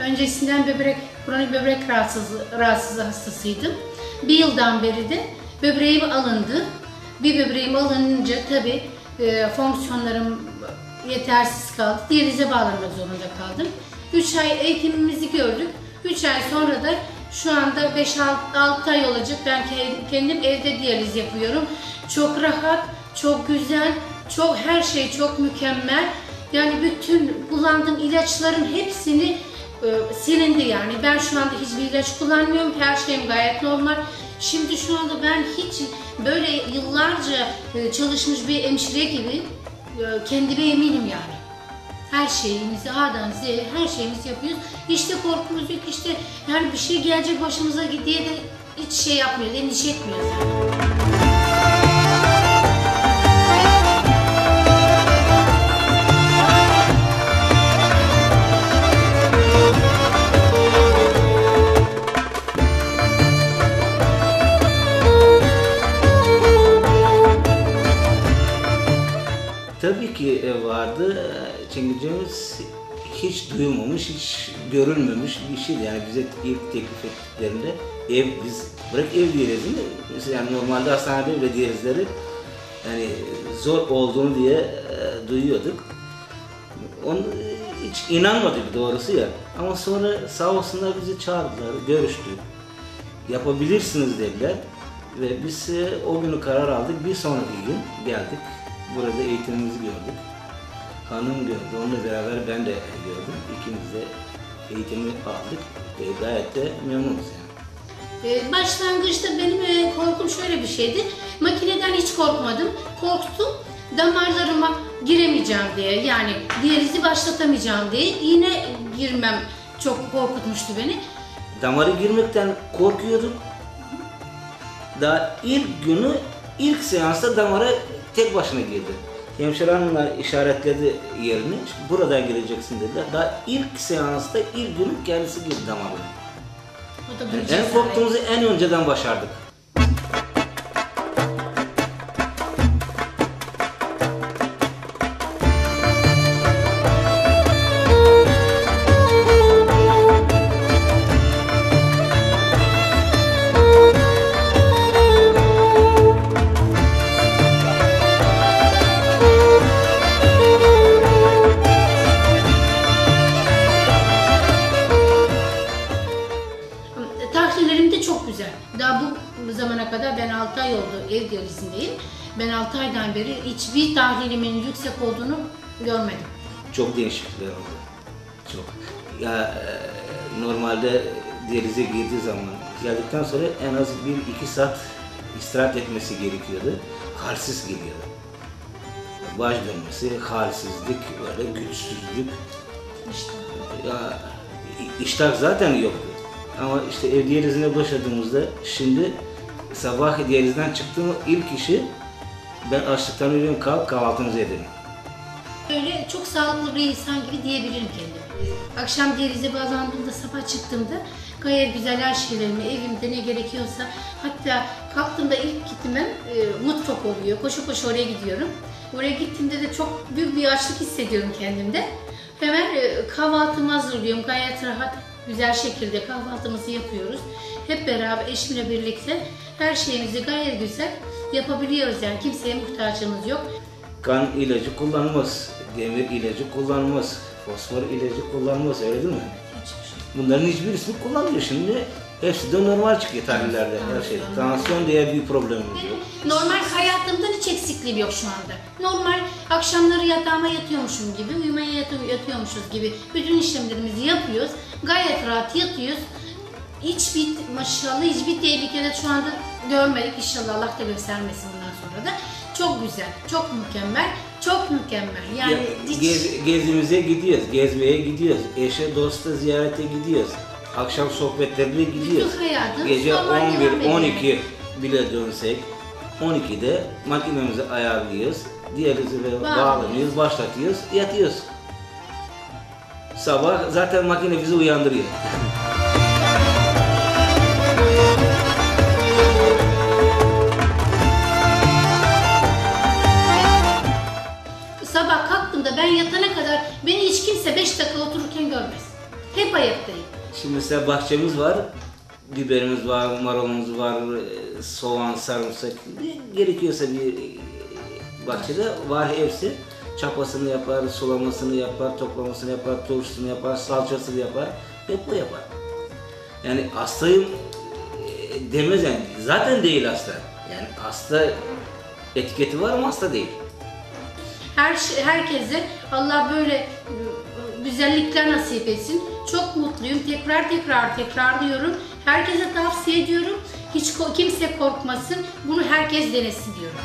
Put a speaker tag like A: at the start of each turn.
A: öncesinden böbrek, kronik böbrek rahatsızlığı, rahatsızlığı hastasıydım. Bir yıldan beri de böbreğim alındı. Bir böbreğim alınınca tabii e, fonksiyonlarım yetersiz kaldı. Diyalize bağlanmak zorunda kaldım. 3 ay eğitimimizi gördük. 3 ay sonra da şu anda 5-6 ay olacak ben ke- kendim evde diyaliz yapıyorum. Çok rahat, çok güzel, çok her şey çok mükemmel. Yani bütün kullandığım ilaçların hepsini e, silindi yani. Ben şu anda hiçbir ilaç kullanmıyorum. Her şeyim gayet normal. Şimdi şu anda ben hiç böyle yıllarca e, çalışmış bir hemşire gibi e, kendime eminim yani. Her şeyimizi A'dan Z'ye her şeyimizi yapıyoruz. İşte korkumuz yok işte yani bir şey gelecek başımıza diye de hiç şey yapmıyoruz, endişe etmiyoruz yani.
B: Tabii ki e, vardı. Çengizceğimiz hiç duyulmamış, hiç görülmemiş bir şeydi. Yani bize ilk teklif ettiklerinde ev, biz bırak ev diyalizini, mesela yani normalde hastanede bile diyalizleri yani zor olduğunu diye e, duyuyorduk. Onu hiç inanmadık doğrusu ya. Ama sonra sağ olsunlar bizi çağırdılar, görüştük. Yapabilirsiniz dediler. Ve biz e, o günü karar aldık. Bir sonraki gün geldik. Burada eğitimimizi gördük. Hanım gördü, onunla beraber ben de gördüm. İkimiz de eğitimi aldık ve gayet de memnunuz yani.
A: Ee, Başlangıçta benim e, korkum şöyle bir şeydi. Makineden hiç korkmadım. Korktum damarlarıma giremeyeceğim diye. Yani diyalizi başlatamayacağım diye. Yine girmem çok korkutmuştu beni.
B: Damara girmekten korkuyorduk. Daha ilk günü, ilk seansta damara tek başına girdi. Hemşire hanımlar işaretledi yerini. Buradan gireceksin dediler. Daha ilk seansta ilk günü kendisi girdi damarına.
A: Bir
B: En korktuğumuzu en önceden başardık.
A: Ben 6 ay oldu ev diyalizindeyim. Ben 6 aydan beri hiçbir tahlilimin yüksek olduğunu görmedim.
B: Çok değişiklikler oldu. Çok. Ya e, normalde diyalize girdiği zaman geldikten sonra en az bir iki saat istirahat etmesi gerekiyordu. Halsiz geliyordu. Baş dönmesi, halsizlik, böyle güçsüzlük.
A: İşte.
B: Ya iştah zaten yoktu. Ama işte ev diyalizine başladığımızda şimdi sabah diyalizden çıktığım ilk işi ben açlıktan ölüyorum kalk kahvaltımızı edelim.
A: Böyle çok sağlıklı bir insan gibi diyebilirim kendime. Akşam diyalize bağlandığımda sabah çıktığımda gayet güzel her şeylerimi evimde ne gerekiyorsa hatta kalktığımda ilk gitmem e, mutfak oluyor. Koşu koşu oraya gidiyorum. Oraya gittiğimde de çok büyük bir açlık hissediyorum kendimde. Hemen e, kahvaltımı hazırlıyorum. Gayet rahat, güzel şekilde kahvaltımızı yapıyoruz. Hep beraber eşimle birlikte her şeyimizi gayet güzel yapabiliyoruz. Yani kimseye muhtacımız yok.
B: kan ilacı kullanmaz, demir ilacı kullanmaz, fosfor ilacı kullanmaz öyle değil mi?
A: Hiçbir şey.
B: Bunların hiçbirisini kullanmıyor şimdi. Hepsi de normal çıkıyor tahlillerde her şey. Tansiyon diye bir problemimiz yok.
A: Normal hayatımdan hiç eksikliğim yok şu anda. Normal akşamları yatağıma yatıyormuşum gibi, uyumaya yatı- yatıyormuşuz gibi bütün işlemlerimizi yapıyoruz. Gayet rahat yatıyoruz. Hiçbir maşallah hiçbir tehlikede şu anda görmedik. İnşallah Allah da göstermesin bundan sonra da. Çok güzel, çok mükemmel, çok mükemmel. Yani
B: Ya,
A: hiç...
B: gez, gezimize gidiyoruz, gezmeye gidiyoruz, eşe dosta ziyarete gidiyoruz. Akşam sohbetlerine
A: hayatım
B: Gece
A: normal devam
B: 11,
A: ediyor.
B: 12 bile dönsek 12'de makinemizi ayarlıyoruz. Diyalizi bağlanıyoruz, başlatıyoruz, yatıyoruz. Sabah zaten makine bizi uyandırıyor.
A: Sabah kalktığımda ben yatana kadar beni hiç kimse 5 dakika otururken görmez. Hep ayaktayım.
B: Şimdi mesela bahçemiz var. Biberimiz var, marulumuz var, e, soğan, sarımsak. Ne gerekiyorsa bir e, bahçede var hepsi. Çapasını yapar, sulamasını yapar, toplamasını yapar, turşusunu yapar, salçasını yapar. Hep o yapar. Yani hastayım e, demez yani. Zaten değil hasta. Yani hasta etiketi var ama hasta değil.
A: Her şey- herkese Allah böyle güzellikler nasip etsin. Çok mutluyum. Tekrar tekrar tekrarlıyorum. Herkese tavsiye ediyorum. Hiç kimse korkmasın. Bunu herkes denesin diyorum.